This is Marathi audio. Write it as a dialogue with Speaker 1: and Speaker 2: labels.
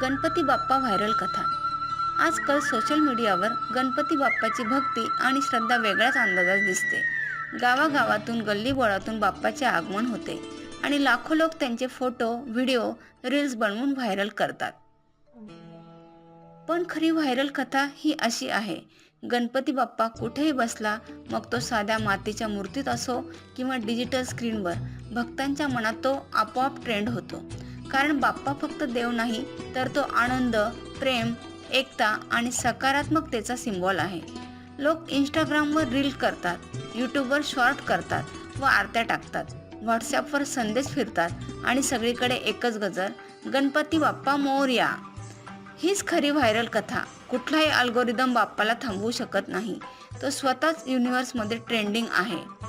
Speaker 1: गणपती बाप्पा व्हायरल कथा. आजकाल सोशल मीडियावर गणपती बाप्पाची भक्ती आणि श्रद्धा वेगळ्याच अंदाजात दिसते. गावागावातून गल्लीबोळातून बाप्पाचे आगमन होते आणि लाखो लोक त्यांचे फोटो व्हिडिओ रील्स बनवून व्हायरल करतात. पण खरी व्हायरल कथा ही अशी आहे. गणपती बाप्पा कुठेही बसला मग तो साध्या मातीच्या मूर्तीत असो किंवा डिजिटल स्क्रीनवर भक्तांच्या मनात तो आपोआप ट्रेंड होतो. कारण बाप्पा फक्त देव नाही तर तो आनंद प्रेम एकता आणि सकारात्मकतेचा सिम्बॉल आहे. लोक इंस्टाग्रामवर रील करतात यूट्यूबवर शॉर्ट करतात व आरत्या टाकतात व्हॉट्सॲपवर संदेश फिरतात आणि सगळीकडे एकच गजर गणपती बाप्पा मोर्या. हीच खरी व्हायरल कथा. कुठलाही अल्गोरिदम बाप्पाला थांबवू शकत नाही. तो स्वतःच युनिव्हर्समध्ये ट्रेंडिंग आहे.